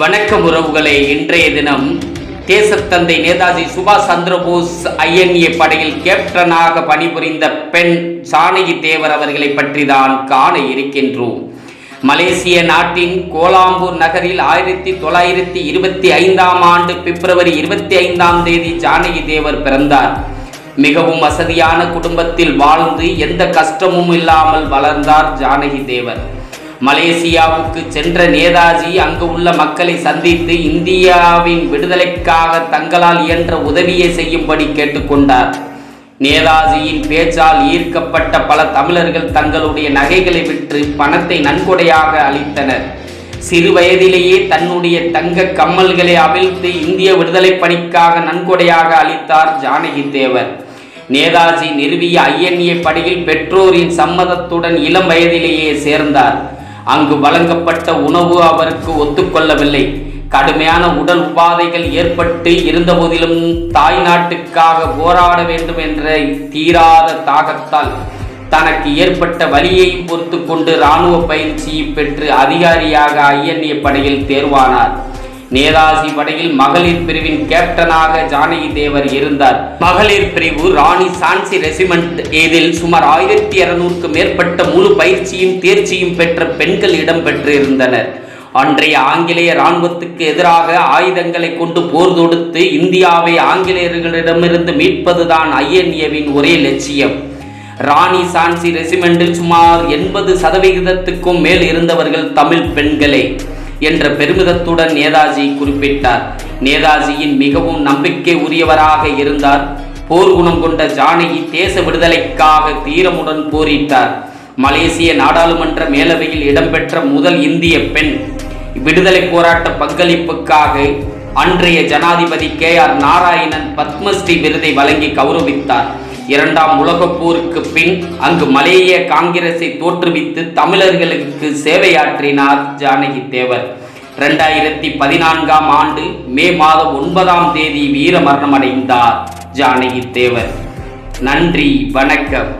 வணக்கம் உறவுகளே இன்றைய தினம் தேசத்தந்தை நேதாஜி சுபாஷ் சந்திரபோஸ் ஐஎன்ஏ படையில் கேப்டனாக பணிபுரிந்த பெண் ஜானகி தேவர் அவர்களை பற்றி தான் காண இருக்கின்றோம். மலேசிய நாட்டின் கோலாம்பூர் நகரில் ஆயிரத்தி தொள்ளாயிரத்தி இருபத்தி ஐந்தாம் ஆண்டு பிப்ரவரி இருபத்தி ஐந்தாம் தேதி ஜானகி தேவர் பிறந்தார். மிகவும் வசதியான குடும்பத்தில் வாழ்ந்து எந்த கஷ்டமும் இல்லாமல் வளர்ந்தார் ஜானகி தேவர். மலேசியாவுக்கு சென்ற நேதாஜி அங்கு உள்ள மக்களை சந்தித்து இந்தியாவின் விடுதலைக்காக தங்களால் இயன்ற உதவியை செய்யும்படி கேட்டுக்கொண்டார். நேதாஜியின் பேச்சால் ஈர்க்கப்பட்ட பல தமிழர்கள் தங்களுடைய நகைகளை விற்று பணத்தை நன்கொடையாக அளித்தனர். சிறு வயதிலேயே தன்னுடைய தங்க கம்மல்களை அவிழ்த்து இந்திய விடுதலை பணிக்காக நன்கொடையாக அளித்தார் ஜானகி தேவர். நேதாஜி நிறுவிய ஐஎன்ஏ படியில் பெற்றோரின் சம்மதத்துடன் இளம் வயதிலேயே சேர்ந்தார். அங்கு வழங்கப்பட்ட உணவு அவருக்கு ஒத்துக்கொள்ளவில்லை. கடுமையான உடல் உபாதைகள் ஏற்பட்டு இருந்தபோதிலும் தாய் நாட்டுக்காக போராட வேண்டும் என்ற தீராத தாகத்தால் தனக்கு ஏற்பட்ட வலியை பொறுத்து கொண்டு இராணுவ பயிற்சி பெற்று அதிகாரியாக ஐஎன்ஏ படையில் தேர்வானார். நேதாஜி படையில் மகளிர் பிரிவின் கேப்டனாக ஜானகி தேவர் இருந்தார். மகளிர் பிரிவு ராணி சான்சி ரெசிமெண்ட் இதில் சுமார் ஆயிரத்தி இருநூறுக்கு மேற்பட்ட முழு பயிற்சியும் தேர்ச்சியும் பெற்ற பெண்கள் இடம்பெற்றிருந்தனர். அன்றைய ஆங்கிலேய இராணுவத்துக்கு எதிராக ஆயுதங்களை கொண்டு போர் தொடுத்து இந்தியாவை ஆங்கிலேயர்களிடமிருந்து மீட்பதுதான் ஐஎன்ஏவின் ஒரே லட்சியம். ராணி சான்சி ரெசிமெண்டில் சுமார் எண்பது சதவிகிதத்துக்கும் மேல் இருந்தவர்கள் தமிழ் பெண்களே. என்ற பெருமிதத்துடன் நேதாஜி குறிப்பிட்டார். நேதாஜியின் மிகவும் நம்பிக்கை உரியவராக இருந்தார். போர் குணம் கொண்ட ஜானகி தேச விடுதலைக்காக தீரமுடன் போரிட்டார். மலேசிய நாடாளுமன்ற மேலவையில் இடம்பெற்ற முதல் இந்திய பெண். விடுதலை போராட்ட பங்களிப்புக்காக அன்றைய ஜனாதிபதி கே ஆர் நாராயணன் பத்மஸ்ரீ விருதை வழங்கி கௌரவித்தார். இரண்டாம் உலகப் போருக்கு பின் அங்கு மலேய காங்கிரஸை தோற்றுவித்து தமிழர்களுக்கு சேவையாற்றினார் ஜானகி தேவர். ரெண்டாயிரத்தி பதினான்காம் ஆண்டு மே மாதம் ஒன்பதாம் தேதி வீர மரணமடைந்தார் ஜானகி தேவர். நன்றி வணக்கம்.